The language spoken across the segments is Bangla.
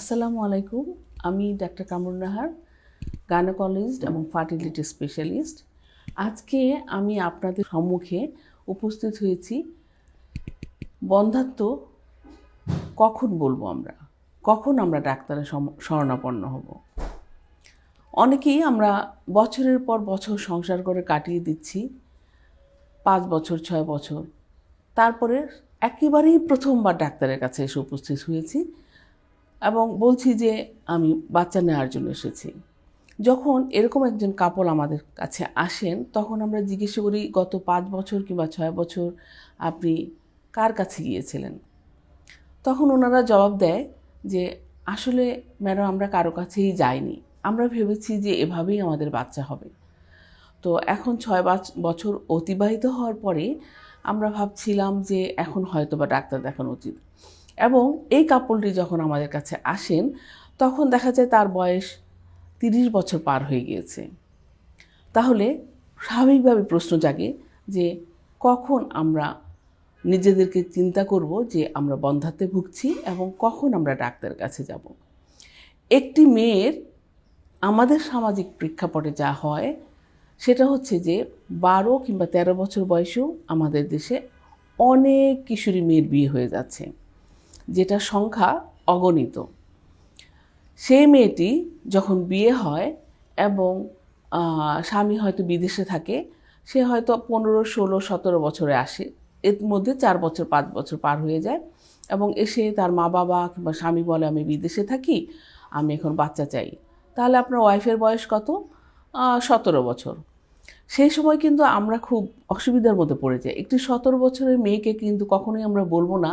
আসসালামু আলাইকুম। আমি ডাক্তার কামরুন নাহার গাইনোকলজিস্ট এবং ফার্টিলিটি স্পেশালিস্ট আজকে আমি আপনাদের সম্মুখে উপস্থিত হয়েছি। বন্ধাত্ম, কখন বলব আমরা? কখন আমরা ডাক্তারের শরণাপন্ন হব? অনেকেই আমরা বছরের পর বছর সংসার করে কাটিয়ে দিচ্ছি। পাঁচ বছর, ছয় বছর। তারপরে একেবারেই প্রথমবার ডাক্তারের কাছে এসে উপস্থিত হয়েছি। এবং বলছি যে আমি বাচ্চা নেওয়ার জন্য এসেছি। যখন এরকম একজন কাপল আমাদের কাছে আসেন, তখন আমরা জিজ্ঞেস করি, গত পাঁচ বছর কিংবা ছয় বছর আপনি কার কাছে গিয়েছিলেন? তখন ওনারা জবাব দেয় যে, আসলে ম্যাডাম, আমরা কারও কাছেই যাইনি। আমরা ভেবেছি যে এভাবেই আমাদের বাচ্চা হবে। তো এখন ছয় বছর অতিবাহিত হওয়ার পরে আমরা ভাবছিলাম যে এখন হয়তো বা ডাক্তার দেখানো উচিত। এবং এই কাপলটি যখন আমাদের কাছে আসেন, তখন দেখা যায় তার বয়স তিরিশ বছর পার হয়ে গিয়েছে। তাহলে স্বাভাবিকভাবে প্রশ্ন জাগে যে কখন আমরা নিজেদেরকে চিন্তা করব যে আমরা বন্ধাতে ভুগছি এবং কখন আমরা ডাক্তারের কাছে যাব। একটি মেয়ের আমাদের সামাজিক প্রেক্ষাপটে যা হয়, সেটা হচ্ছে যে বারো কিংবা তেরো বছর বয়সেও আমাদের দেশে অনেক কিশোরী মেয়ের বিয়ে হয়ে যাচ্ছে। যেটা সংখ্যা অগণিত। সেই মেয়েটি যখন বিয়ে হয় এবং স্বামী হয়তো বিদেশে থাকে, সে হয়তো পনেরো, ষোলো, সতেরো বছরে আসে। এর মধ্যে চার বছর, পাঁচ বছর পার হয়ে যায় এবং এসে তার মা বাবা কিংবা স্বামী বলে, আমি বিদেশে থাকি, আমি এখন বাচ্চা চাই। তাহলে আপনার ওয়াইফের বয়স কত? সতেরো বছর। সেই সময় কিন্তু আমরা খুব অসুবিধার মধ্যে পড়ে যাই। একটি সতেরো বছরের মেয়েকে কিন্তু কখনোই আমরা বলব না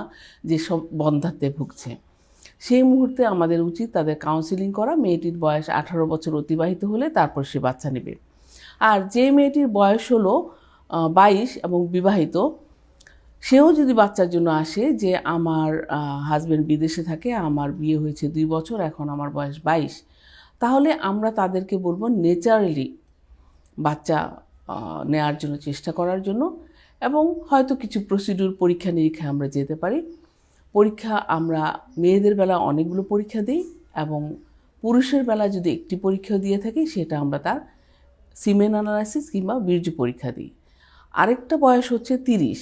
যে সব বন্ধাত্বে ভুগছে। সেই মুহূর্তে আমাদের উচিত তাদের কাউন্সিলিং করা। মেয়েটির বয়স আঠারো বছর অতিবাহিত হলে তারপর সে বাচ্চা নেবে। আর যে মেয়েটির বয়স হলো বাইশ এবং বিবাহিত, সেও যদি বাচ্চার জন্য আসে যে আমার হাজব্যান্ড বিদেশে থাকে, আমার বিয়ে হয়েছে দুই বছর, এখন আমার বয়স বাইশ, তাহলে আমরা তাদেরকে বলব নেচারালি বাচ্চা নেয়ার জন্য চেষ্টা করার জন্য এবং হয়তো কিছু প্রসিডিউর পরীক্ষা নিরীক্ষায় আমরা যেতে পারি। পরীক্ষা আমরা মেয়েদের বেলা অনেকগুলো পরীক্ষা দিই এবং পুরুষের বেলা যদি একটি পরীক্ষা দিয়ে থাকি সেটা আমরা তার সিমেন অ্যানালাইসিস কিংবা বীর্য পরীক্ষা দিই। আরেকটা বয়স হচ্ছে তিরিশ।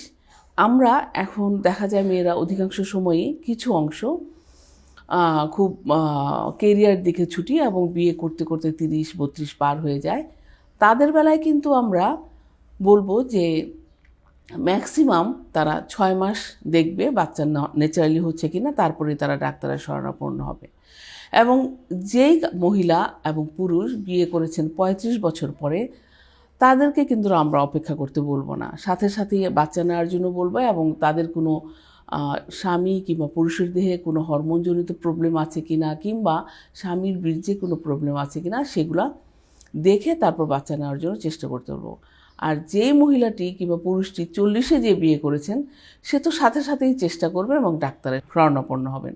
আমরা এখন দেখা যায় মেয়েরা অধিকাংশ সময়ই কিছু অংশ খুব কেরিয়ার দিকে ছুটি এবং বিয়ে করতে করতে তিরিশ, বত্রিশ পার হয়ে যায়। তাদের বেলায় কিন্তু আমরা বলব যে ম্যাক্সিমাম তারা ছয় মাস দেখবে বাচ্চা ন্যাচারালি হচ্ছে কি না তারপরে তারা ডাক্তারের শরণাপন্ন হবে। এবং যেই মহিলা এবং পুরুষ বিয়ে করেছেন পঁয়ত্রিশ বছর পরে, তাদেরকে কিন্তু আমরা অপেক্ষা করতে বলব না। সাথে সাথে বাচ্চা নেওয়ার জন্য বলব এবং তাদের কোনো স্বামী কিংবা পুরুষের দেহে কোনো হরমোনজনিত প্রবলেম আছে কি না কিংবা স্বামীর বীর্যে কোনো প্রবলেম আছে কি না সেগুলা দেখে তারপর বাচ্চা নেওয়ার জন্য চেষ্টা করতে বলব। আর যে মহিলাটি কিংবা পুরুষটি চল্লিশে যে বিয়ে করেছেন, সে তো সাথে সাথেই চেষ্টা করবেন এবং ডাক্তারের শরণাপন্ন হবেন।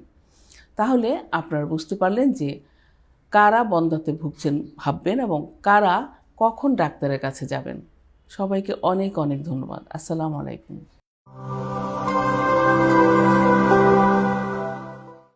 তাহলে আপনারা বুঝতে পারলেন যে কারা বন্ধাতে ভুগছেন ভাববেন এবং কারা কখন ডাক্তারের কাছে যাবেন। সবাইকে অনেক অনেক ধন্যবাদ। আসসালামু আলাইকুম।